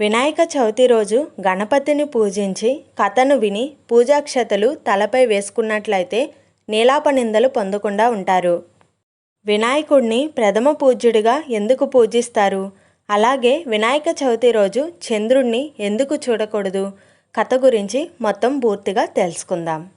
వినాయక చవితి రోజు గణపతిని పూజించి కథను విని పూజాక్షతలు తలపై వేసుకున్నట్లయితే నీలాపనిందలు పొందకుండా ఉంటారు. వినాయకుడిని ప్రథమ పూజ్యుడిగా ఎందుకు పూజిస్తారు? అలాగే వినాయక చవితి రోజు చంద్రుణ్ణి ఎందుకు చూడకూడదు? కథ గురించి మొత్తం పూర్తిగా తెలుసుకుందాం.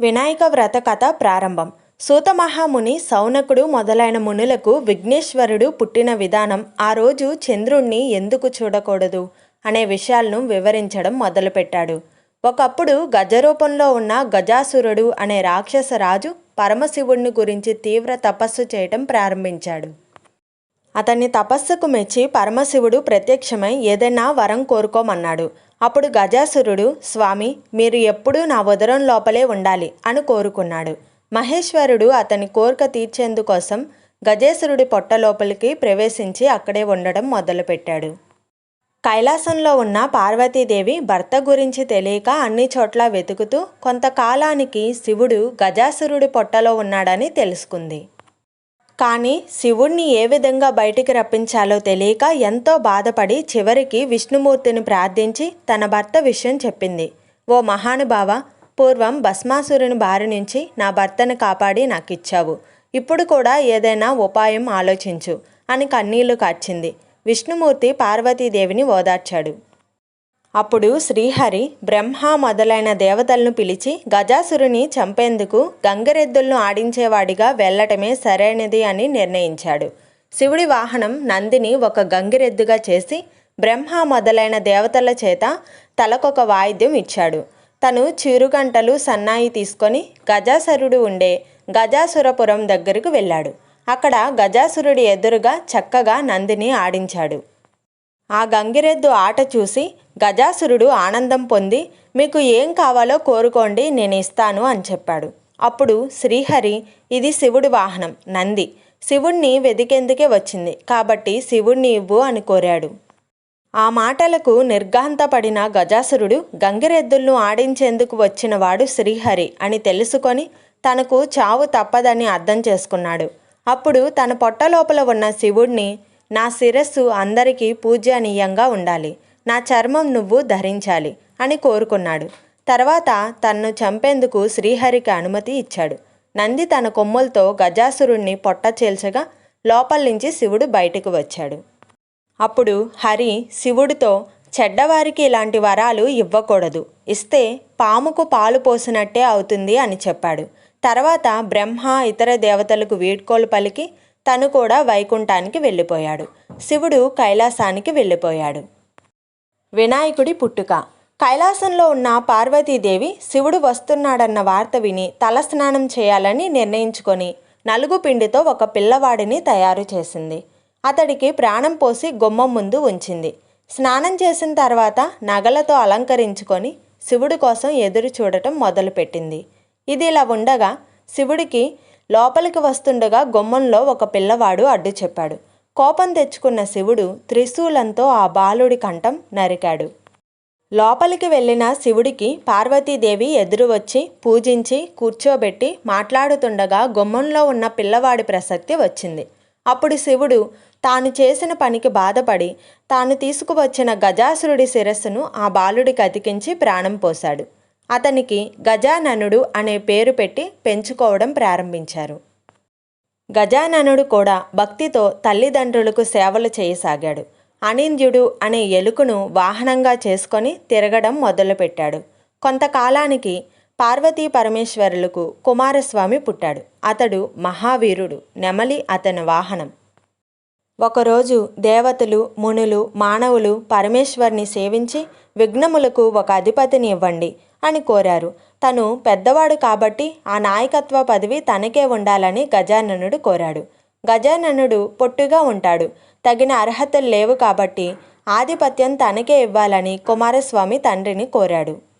వినాయక వ్రత కథ ప్రారంభం. సూత మహాముని సౌనకుడు మొదలైన మునులకు విఘ్నేశ్వరుడు పుట్టిన విధానం ఆ రోజు చంద్రుణ్ణి ఎందుకు చూడకూడదు అనే విషయాలను వివరించడం మొదలుపెట్టాడు. ఒకప్పుడు గజరూపంలో ఉన్న గజాసురుడు అనే రాక్షస రాజు పరమశివుణ్ణి గురించి తీవ్ర తపస్సు చేయటం ప్రారంభించాడు. అతన్ని తపస్సుకు మెచ్చి పరమశివుడు ప్రత్యక్షమై ఏదైనా వరం కోరుకోమన్నాడు. అప్పుడు గజాసురుడు స్వామి మీరు ఎప్పుడూ నా ఉదరం లోపలే ఉండాలి అని కోరుకున్నాడు. మహేశ్వరుడు అతని కోరిక తీర్చేందుకోసం గజేశ్వరుడి పొట్ట లోపలికి ప్రవేశించి అక్కడే ఉండడం మొదలుపెట్టాడు. కైలాసంలో ఉన్న పార్వతీదేవి భర్త గురించి తెలియక అన్ని చోట్ల వెతుకుతూ కొంతకాలానికి శివుడు గజాసురుడి పొట్టలో ఉన్నాడని తెలుసుకుంది. కానీ శివుణ్ణి ఏ విధంగా బయటికి రప్పించాలో తెలియక ఎంతో బాధపడి చివరికి విష్ణుమూర్తిని ప్రార్థించి తన భర్త విషయం చెప్పింది. ఓ మహానుభావ పూర్వం భస్మాసురుని బారి నుంచి నా భర్తను కాపాడి నాకు ఇచ్చావు ఇప్పుడు కూడా ఏదైనా ఉపాయం ఆలోచించు అని కన్నీళ్ళు కార్చింది. విష్ణుమూర్తి పార్వతీదేవిని ఓదార్చాడు. అప్పుడు శ్రీహరి బ్రహ్మ మొదలైన దేవతలను పిలిచి గజాసురుని చంపేందుకు గంగరెద్దులను ఆడించేవాడిగా వెళ్ళటమే సరైనది అని నిర్ణయించాడు. శివుడి వాహనం నందిని ఒక గంగిరెద్దుగా చేసి బ్రహ్మ మొదలైన దేవతల చేత తలకొక వాయిద్యం ఇచ్చాడు. తను చిరుగంటలు సన్నాయి తీసుకొని గజాసురుడు ఉండే గజాసురపురం దగ్గరకు వెళ్ళాడు. అక్కడ గజాసురుడి ఎదురుగా చక్కగా నందిని ఆడించాడు. ఆ గంగిరెద్దు ఆట చూసి గజాసురుడు ఆనందం పొంది మీకు ఏం కావాలో కోరుకోండి నేను ఇస్తాను అని చెప్పాడు. అప్పుడు శ్రీహరి ఇది శివుడి వాహనం నంది. శివుణ్ణి వెదికేందుకే వచ్చింది. కాబట్టి శివుణ్ణి ఇవ్వు అని కోరాడు. ఆ మాటలకు నిర్ఘాంతపడిన గజాసురుడు గంగిరెద్దులను ఆడించేందుకు వచ్చినవాడు శ్రీహరి అని తెలుసుకొని తనకు చావు తప్పదని అర్థం చేసుకున్నాడు. అప్పుడు తన పొట్టలోపల ఉన్న శివుణ్ణి నా శిరస్సు అందరికీ పూజనీయంగా ఉండాలి. నా చర్మం నువ్వు ధరించాలి అని కోరుకున్నాడు. తర్వాత తన్ను చంపేందుకు శ్రీహరికి అనుమతి ఇచ్చాడు. నంది తన కొమ్ములతో గజాసురుణ్ణి పొట్ట చేల్చగా లోపల నుంచి శివుడు బయటకు వచ్చాడు. అప్పుడు హరి శివుడితో చెడ్డవారికి ఇలాంటి వరాలు ఇవ్వకూడదు. ఇస్తే పాముకు పాలు పోసినట్టే అవుతుంది అని చెప్పాడు. తర్వాత బ్రహ్మ ఇతర దేవతలకు వీడ్కోలు పలికి తను కూడా వైకుంఠానికి వెళ్ళిపోయాడు. శివుడు కైలాసానికి వెళ్ళిపోయాడు. వినాయకుడి పుట్టుక. కైలాసంలో ఉన్న పార్వతీదేవి శివుడు వస్తున్నాడన్న వార్త విని తలస్నానం చేయాలని నిర్ణయించుకొని నలుగు పిండితో ఒక పిల్లవాడిని తయారు చేసింది. అతడికి ప్రాణం పోసి గుమ్మం ముందు ఉంచింది. స్నానం చేసిన తర్వాత నగలతో అలంకరించుకొని శివుడి కోసం ఎదురు చూడటం మొదలుపెట్టింది. ఇది ఇలా ఉండగా శివుడికి లోపలికి వస్తుండగా గుమ్మంలో ఒక పిల్లవాడు అడ్డు చెప్పాడు. కోపం తెచ్చుకున్న శివుడు త్రిశూలంతో ఆ బాలుడి కంఠం నరికాడు. లోపలికి వెళ్ళిన శివుడికి పార్వతీదేవి ఎదురు వచ్చి పూజించి కూర్చోబెట్టి మాట్లాడుతుండగా గుమ్మంలో ఉన్న పిల్లవాడి ప్రసక్తి వచ్చింది. అప్పుడు శివుడు తాను చేసిన పనికి బాధపడి తాను తీసుకువచ్చిన గజాసురుడి శిరస్సును ఆ బాలుడికి అతికించి ప్రాణం పోశాడు. అతనికి గజాననుడు అనే పేరు పెట్టి పెంచుకోవడం ప్రారంభించారు. గజాననుడు కూడా భక్తితో తల్లిదండ్రులకు సేవలు చేయసాగాడు. అనింద్యుడు అనే ఎలుకను వాహనంగా చేసుకొని తిరగడం మొదలుపెట్టాడు. కొంతకాలానికి పార్వతీ పరమేశ్వరులకు కుమారస్వామి పుట్టాడు. అతడు మహావీరుడు. నెమలి అతని వాహనం. ఒకరోజు దేవతలు మునులు మానవులు పరమేశ్వర్ని సేవించి విఘ్నములకు ఒక అధిపతిని ఇవ్వండి అని కోరారు. తను పెద్దవాడు కాబట్టి ఆ నాయకత్వ పదవి తనకే ఉండాలని గజాననుడు కోరాడు. గజాననుడు పొట్టుగా ఉంటాడు. తగిన అర్హతలు లేవు కాబట్టి ఆధిపత్యం తనకే ఇవ్వాలని కుమారస్వామి తండ్రిని కోరాడు.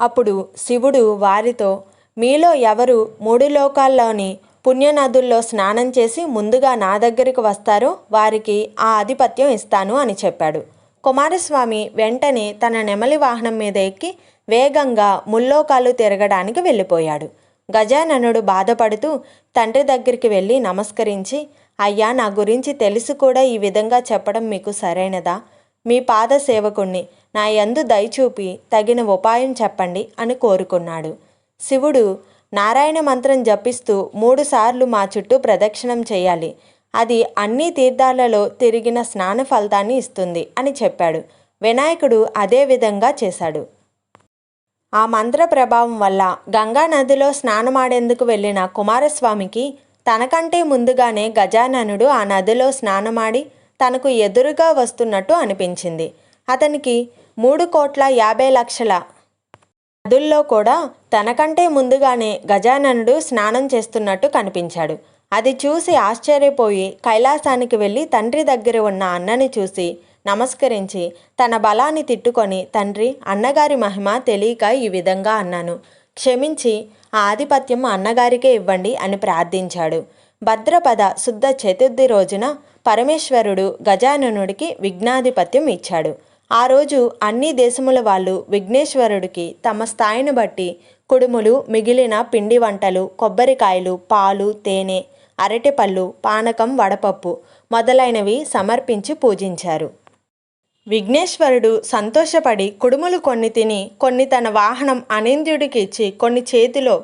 అప్పుడు శివుడు వారితో మీలో ఎవరు మూడు లోకాల్లోని పుణ్యనదుల్లో స్నానం చేసి ముందుగా నా దగ్గరికి వస్తారో వారికి ఆ ఆధిపత్యం ఇస్తాను అని చెప్పాడు. కుమారస్వామి వెంటనే తన నెమలి వాహనం మీద ఎక్కి వేగంగా ముల్లోకాలు తిరగడానికి వెళ్ళిపోయాడు. గజాననుడు బాధపడుతూ తండ్రి దగ్గరికి వెళ్ళి నమస్కరించి అయ్యా నా గురించి తెలిసి కూడా ఈ విధంగా చెప్పడం మీకు సరైనదా? మీ పాద సేవకుణ్ణి నా యందు దయచూపి తగిన ఉపాయం చెప్పండి అని కోరుకున్నాడు. శివుడు నారాయణ మంత్రం జపిస్తూ మూడుసార్లు మా చుట్టూ ప్రదక్షిణం చేయాలి. అది అన్ని తీర్థాలలో తిరిగిన స్నాన ఫలితాన్ని ఇస్తుంది అని చెప్పాడు. వినాయకుడు అదే విధంగా చేశాడు. ఆ మంత్ర ప్రభావం వల్ల గంగా నదిలో స్నానమాడేందుకు వెళ్ళిన కుమారస్వామికి తనకంటే ముందుగానే గజాననుడు ఆ నదిలో స్నానమాడి తనకు ఎదురుగా వస్తున్నట్టు అనిపించింది. అతనికి మూడు కోట్ల యాభై లక్షల నదుల్లో కూడా తనకంటే ముందుగానే గజాననుడు స్నానం చేస్తున్నట్టు కనిపించాడు. అది చూసి ఆశ్చర్యపోయి కైలాసానికి వెళ్ళి తండ్రి దగ్గర ఉన్న అన్నని చూసి నమస్కరించి తన బలాన్ని తిట్టుకొని తండ్రి అన్నగారి మహిమ తెలియక ఈ విధంగా అన్నాను. క్షమించి ఆ ఆధిపత్యం అన్నగారికే ఇవ్వండి అని ప్రార్థించాడు. భద్రపద శుద్ధ చతుర్థి రోజున పరమేశ్వరుడు గజాననుడికి విఘ్నాధిపత్యం ఇచ్చాడు. ఆ రోజు అన్ని దేశముల వాళ్ళు విఘ్నేశ్వరుడికి తమ స్థాయిని బట్టి కుడుములు మిగిలిన పిండి వంటలు కొబ్బరికాయలు పాలు తేనె అరటిపళ్ళు పానకం వడపప్పు మొదలైనవి సమర్పించి పూజించారు. విఘ్నేశ్వరుడు సంతోషపడి కుడుములు కొన్ని తిని కొన్ని తన వాహనం అనింద్యుడికి ఇచ్చి కొన్ని చేతిలో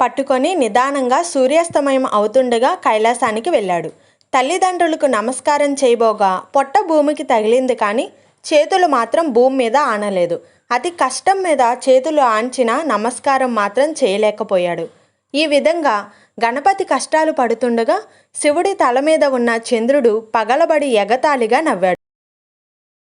పట్టుకొని నిదానంగా సూర్యాస్తమయం అవుతుండగా కైలాసానికి వెళ్ళాడు. తల్లిదండ్రులకు నమస్కారం చేయబోగా పొట్ట భూమికి తగిలింది కానీ చేతులు మాత్రం భూమి మీద ఆనలేదు. అతి కష్టం మీద చేతులు ఆంచిన నమస్కారం మాత్రం చేయలేకపోయాడు. ఈ విధంగా గణపతి కష్టాలు పడుతుండగా శివుడి తల మీద ఉన్న చంద్రుడు పగలబడి ఎగతాళిగా నవ్వాడు.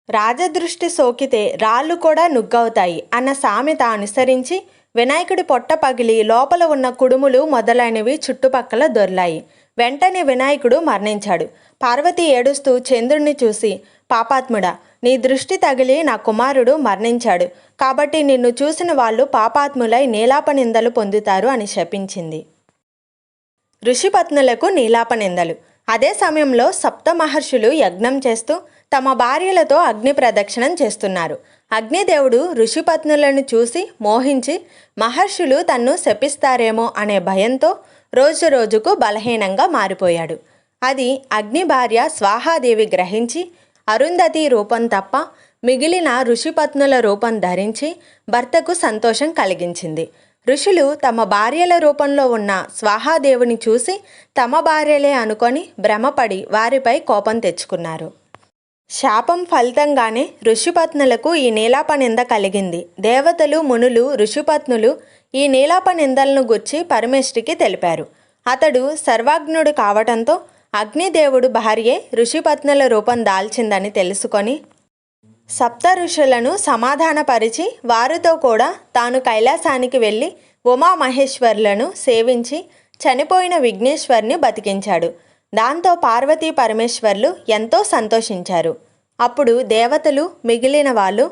రాజదృష్టి సోకితే రాళ్ళు కూడా నుగ్గవుతాయి అన్న సామెత అనుసరించి వినాయకుడి పొట్ట పగిలి లోపల ఉన్న కుడుములు మొదలైనవి చుట్టుపక్కల దొర్లాయి. వెంటనే వినాయకుడు మరణించాడు. పార్వతి ఏడుస్తూ చంద్రుణ్ణి చూసి పాపాత్ముడా నీ దృష్టి తగిలి నా కుమారుడు మరణించాడు. కాబట్టి నిన్ను చూసిన వాళ్ళు పాపాత్ములై నీలాపనిందలు పొందుతారు అని శపించింది. ఋషిపత్నులకు నీలాపనిందలు అదే సమయంలో సప్త మహర్షులు యజ్ఞం చేస్తూ తమ భార్యలతో అగ్ని ప్రదక్షిణం చేస్తున్నారు. అగ్నిదేవుడు ఋషిపత్నులను చూసి మోహించి మహర్షులు తన్ను శపిస్తారేమో అనే భయంతో రోజు రోజుకు బలహీనంగా మారిపోయాడు. అది అగ్ని భార్య స్వాహాదేవి గ్రహించి అరుంధతి రూపం తప్ప మిగిలిన ఋషిపత్నుల రూపం ధరించి భర్తకు సంతోషం కలిగించింది. ఋషులు తమ భార్యల రూపంలో ఉన్న స్వాహాదేవుని చూసి తమ భార్యలే అనుకొని భ్రమపడి వారిపై కోపం తెచ్చుకున్నారు. శాపం ఫలితంగానే ఋషిపత్నులకు ఈ నీలాపనింద కలిగింది. దేవతలు మునులు ఋషిపత్నులు ఈ నీలాపనిందలను గుర్చి పరమేశ్వరికి తెలిపారు. అతడు సర్వాగ్నుడు కావటంతో అగ్నిదేవుడు భార్యే ఋషిపత్నుల రూపం దాల్చిందని తెలుసుకొని సప్త ఋషులను సమాధానపరిచి వారితో కూడా తాను కైలాసానికి వెళ్ళి ఉమామహేశ్వరులను సేవించి చనిపోయిన విఘ్నేశ్వర్ని బతికించాడు. దాంతో పార్వతీ పరమేశ్వర్లు ఎంతో సంతోషించారు. అప్పుడు దేవతలు మిగిలిన వాళ్ళు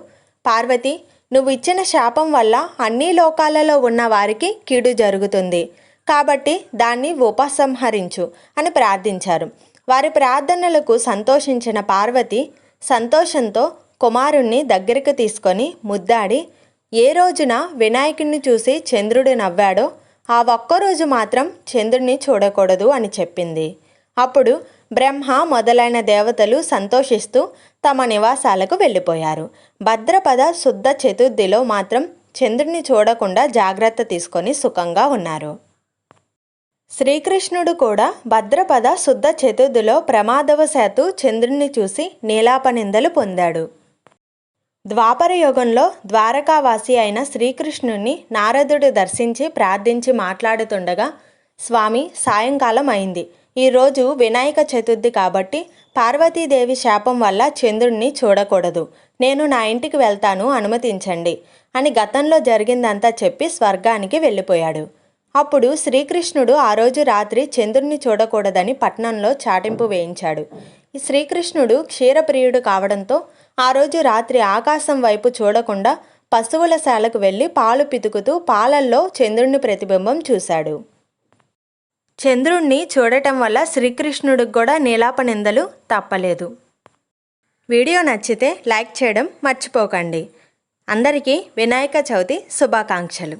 పార్వతి నువ్వు ఇచ్చిన శాపం వల్ల అన్ని లోకాలలో ఉన్న వారికి కీడు జరుగుతుంది. కాబట్టి దాన్ని ఉపసంహరించు అని ప్రార్థించారు. వారి ప్రార్థనలకు సంతోషించిన పార్వతి సంతోషంతో కుమారుణ్ణి దగ్గరికి తీసుకొని ముద్దాడి ఏ రోజున వినాయకుడిని చూసి చంద్రుడు నవ్వాడో ఆ ఒక్కరోజు మాత్రం చంద్రుడిని చూడకూడదు అని చెప్పింది. అప్పుడు బ్రహ్మ మొదలైన దేవతలు సంతోషిస్తూ తమ నివాసాలకు వెళ్ళిపోయారు. భద్రపద శుద్ధ చతుర్థిలో మాత్రం చంద్రుని చూడకుండా జాగ్రత్త తీసుకొని సుఖంగా ఉన్నారు. శ్రీకృష్ణుడు కూడా భద్రపద శుద్ధ చతుర్థిలో ప్రమాదవశాత్తు చంద్రుణ్ణి చూసి నీలాపనిందలు పొందాడు. ద్వాపర యుగంలో ద్వారకావాసి అయిన శ్రీకృష్ణుణ్ణి నారదుడు దర్శించి ప్రార్థించి మాట్లాడుతుండగా స్వామి సాయంకాలం అయింది. ఈరోజు వినాయక చతుర్థి కాబట్టి పార్వతీదేవి శాపం వల్ల చంద్రుణ్ణి చూడకూడదు. నేను నా ఇంటికి వెళ్తాను అనుమతించండి అని గతంలో జరిగిందంతా చెప్పి స్వర్గానికి వెళ్ళిపోయాడు. అప్పుడు శ్రీకృష్ణుడు ఆ రోజు రాత్రి చంద్రుణ్ణి చూడకూడదని పట్నంలో చాటింపు వేయించాడు. శ్రీకృష్ణుడు క్షీరప్రియుడు కావడంతో ఆ రోజు రాత్రి ఆకాశం వైపు చూడకుండా పశువుల శాలకు వెళ్ళి పాలు పితుకుతూ పాలల్లో చంద్రుణ్ణి ప్రతిబింబం చూశాడు. చంద్రుణ్ణి చూడటం వల్ల శ్రీకృష్ణుడికి కూడా నీలాపనిందలు తప్పలేదు. వీడియో నచ్చితే లైక్ చేయడం మర్చిపోకండి. అందరికీ వినాయక చవితి శుభాకాంక్షలు.